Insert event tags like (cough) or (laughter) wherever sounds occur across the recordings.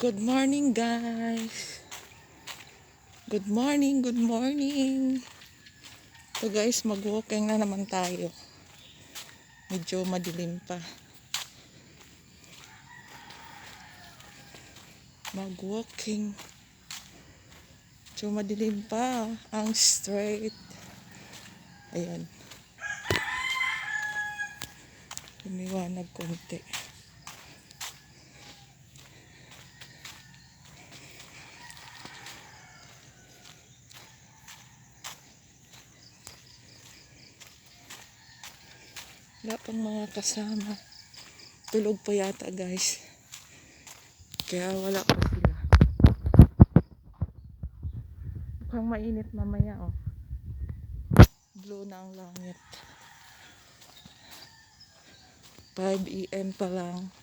Good morning, guys. Good morning, good morning. So guys, mag-walking na naman tayo. Medyo madilim pa. Mag-walking. Medyo madilim pa. Ang straight. Ayan. Lumiwanag konti. Wala mga kasama. Tulog pa yata guys. Kaya wala pa sila. Mukhang mainit mamaya oh. Blue na ang langit. 5 AM pa lang.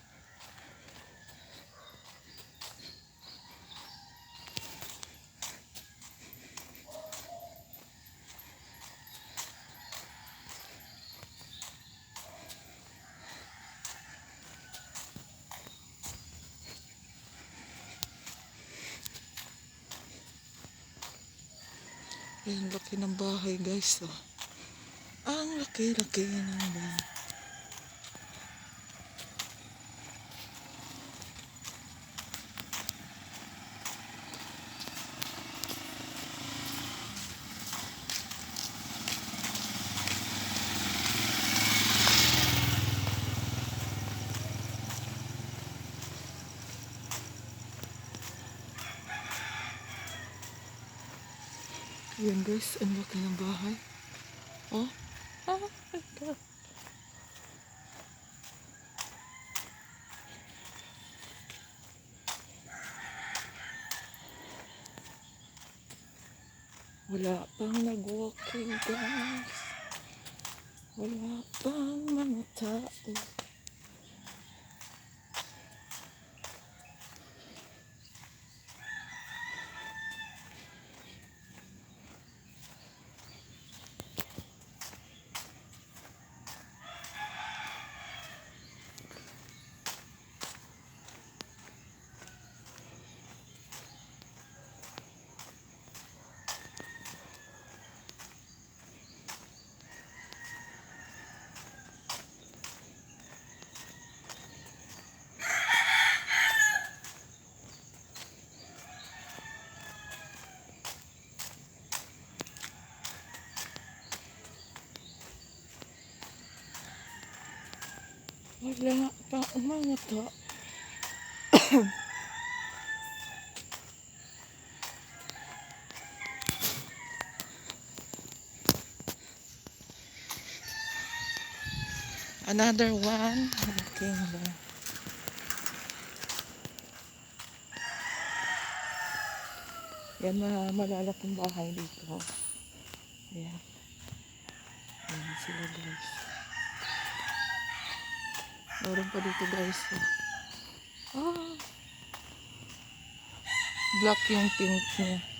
Ayan, laki ng bahay guys. Oh. Ang laki-laki ng bahay. Ayan guys, ang laki ng bahay. Oh. Ah, my God. Wala pang nag-walking guys. Wala pang mga tao. Wala pang mga tao. Another one. Okay, ba? Yan mga malalaking bahay dito. Ayan. Ayan sila guys. Meron pa dito guys. oh. Black yung pink niya.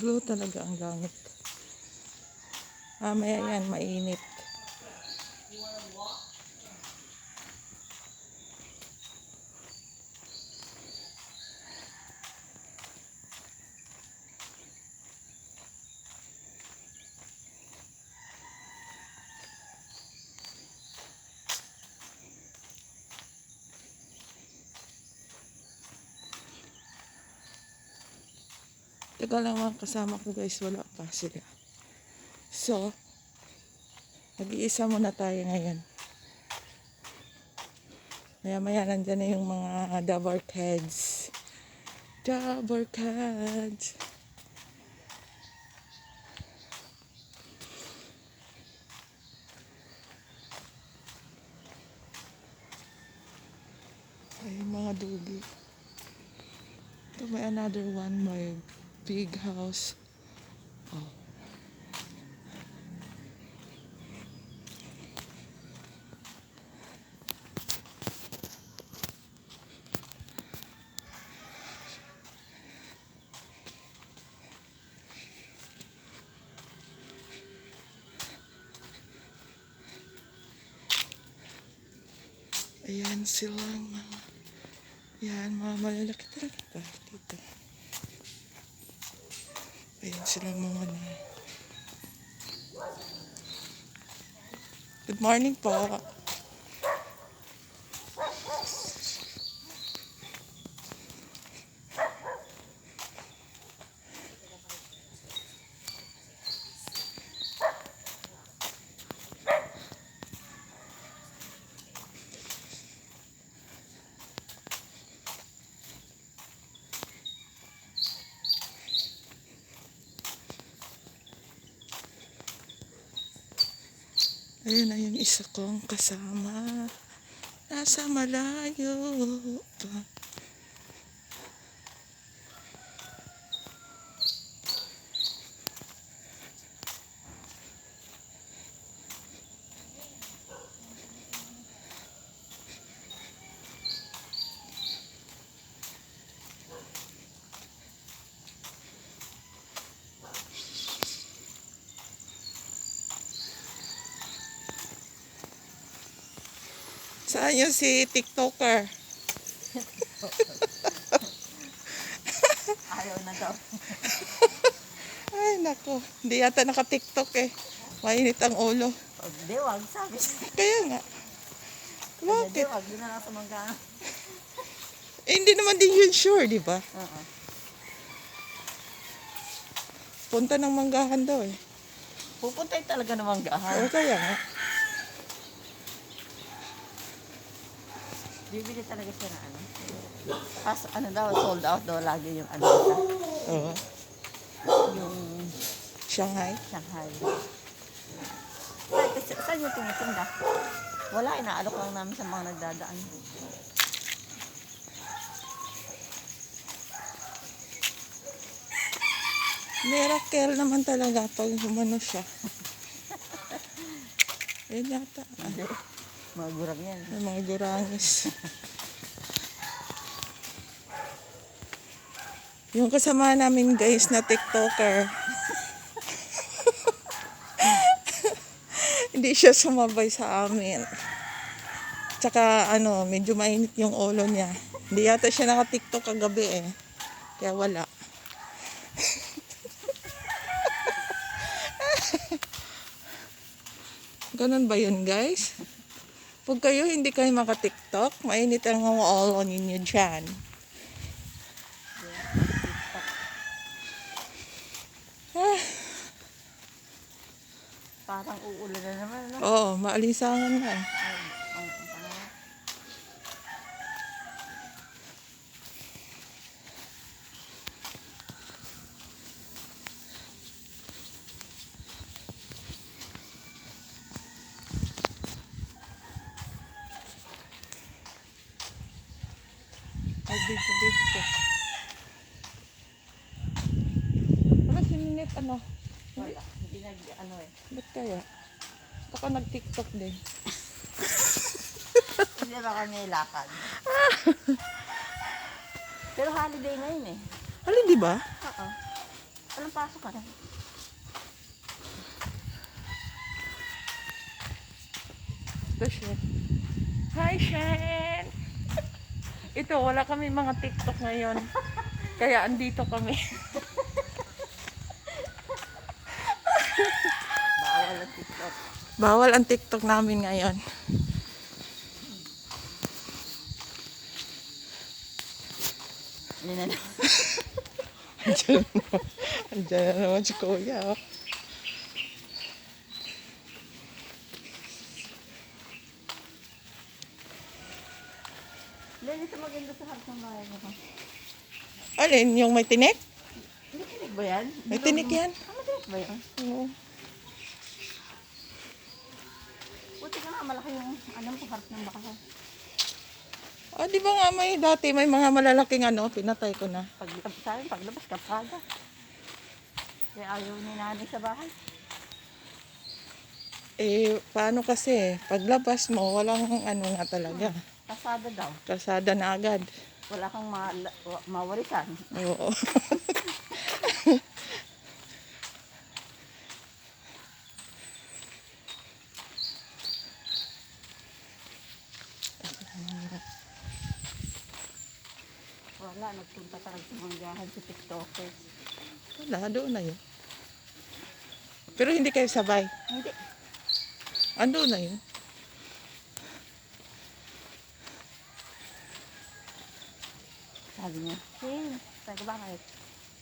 Blue talaga ang langit. Mamaya yan, mainit. Mga kasama ko guys, wala pa sila. So, nag-iisa muna tayo ngayon. Maya maya nandyan na yung mga Davar kids. Davar kids. Ay, mga dugi. Ito may another one, may big house. Oh. Ayan sila mga yan, mga malalaki talaga ba dito. Ayan sila mga na. Good morning po. Ayun na yung isa kong kasama. Nasa malayo pa. Saan yung si TikToker? (laughs) Ayaw na daw. (laughs) Ay, nako. Hindi yata naka-TikTok eh. Mainit ang ulo. O, di, wag, sabi. Kaya nga. Bakit? wag, yun na lang sa mangga. (laughs) Eh, hindi naman din yun sure, di ba? Oo. Punta ng manggahan daw eh. Pupunta yun talaga ng manggahan. O kaya nga. Bibili talaga siya na ano. Pas, ano daw, sold out daw lagi yung ano nila. Oo. Yung Shanghai. Shanghai. Ay, kasi, saan yung tinitinda? Wala, inaalok lang namin sa mga nagdadaan. Miracle naman talaga pag humano siya. (laughs) Ayun yata. Hindi. Mga gurang yan. Yung mga gurangis. yung kasama namin guys na TikToker. (laughs) Hindi siya sumabay sa amin. Tsaka ano, medyo mainit yung ulo niya. Hindi yata siya naka-TikTok kagabi eh. Kaya wala. (laughs) Ganun ba yun guys? Pag kayo hindi kayo maka-TikTok, mainit ang ulo ninyo dyan. Ah, Parang uulan na naman, no? Oo, maalisangan na. Ay, ang- ang panahon. Dito, dito. Ano sininip, ano? Wala. Hindi nag, ano eh. Ba't kaya? Baka nag-TikTok din. Hindi ba kami lakad? (laughs) Pero holiday ngayon eh. Alin, di ba? Oo. Walang pasok ka na. Ito siya. Hi, Shen! Ito, wala kami mga TikTok ngayon. Kaya andito kami. Bawal ang TikTok. Bawal ang TikTok namin ngayon. Hindi na (laughs) Andiyan na, andiyan na naman si Kuya. Oh. Lili sa maganda sa harap ng bahay mo. Alin, yung may tinik? Hindi tinik ba yan? May tinik yan. Ah, may tinik ba yan? Oo. Buti ka nga malaki yung ano sa harap ng bakahan. Ah, di ba nga may dati may mga malalaking ano, pinatay ko na. Pag, sa akin, paglabas, kapsada. Kaya ayaw ni nanay sa bahay. Eh, paano kasi, paglabas mo, walang ano nga talaga. Kasada daw. Kalsada na agad. Wala kang ma- wa- mawarisan. Oo. Wala, nagpunta talaga sa mga gahan sa tiktokers. Wala, doon na yun. Pero hindi kayo sabay. Hindi. Ando na yun. Sabi niya, Shane, sabi ko, bakit?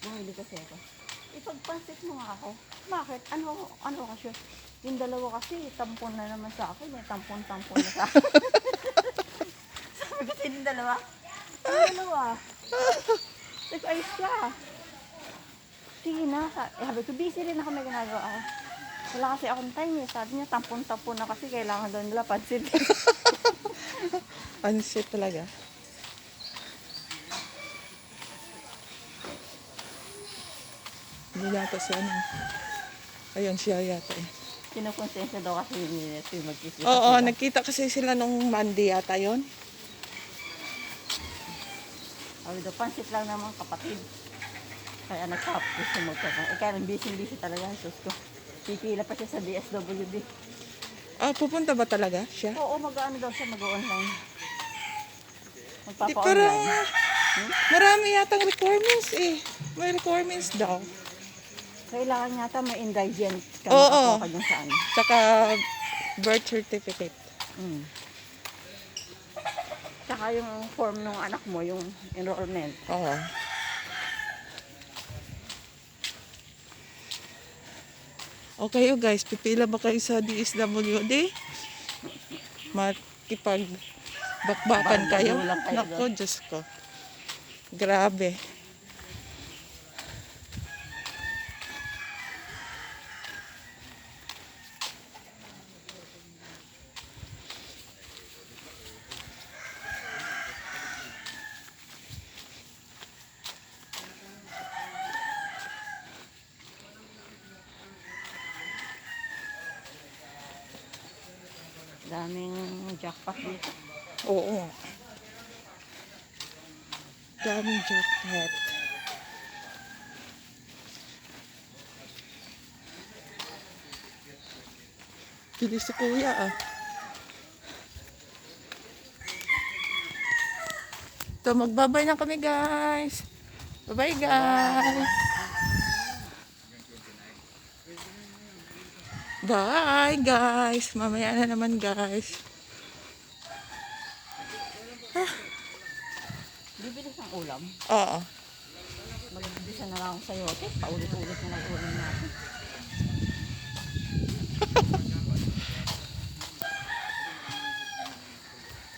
Bumili kasi ako. Ipagpansit mo nga ako. Bakit? Ano, ano kasi? Yung dalawa kasi, tampon na naman sa akin. Eh, tampon-tampon na sa akin. (laughs) sabi ko, yung dalawa? Yung dalawa? Nag-ayos ka. Sige na. Eh, sabi ko, busy rin ako may ginagawa ako. Wala kasi akong time eh. Sabi niya, tampon-tampon na kasi kailangan daw nila pansit. (laughs) Pansit talaga. Hindi yata si ano. Ayun, siya yata eh. Kinukonsensya daw kasi yung magkikita Oo, sila. nagkita kasi sila nung Monday yata yon. Sabi daw, pansit lang naman kapatid. Kaya nagtapos sa magkaka. Eh, kaya busy-busy talaga. Sus ko. Pipila pa siya sa DSWD. Ah, pupunta ba talaga siya? Oo, mag-ano daw siya, mag-online. Di, Magpapa-online. parang marami yatang requirements eh. May requirements daw. Kailangan yata may indigent ka Oo. makakuha ka dyan sa ano. Tsaka birth certificate. Mm. Tsaka yung form ng anak mo, yung enrollment. Oo. Okay oh guys, pipila ba kayo sa DSWD? Makipag bakbakan kayo? Banda lang kayo Nako, Diyos ko. Grabe. Daming jackpot dito. Oo. Daming jackpot. Bilis si kuya ah. Ito, magbabay na kami guys. Bye-bye guys. Bye guys. Mamaya na naman guys. Bibili ng ulam. Oo. Magbibisa na lang ako sa yote. Paulit-ulit na lang ulam natin.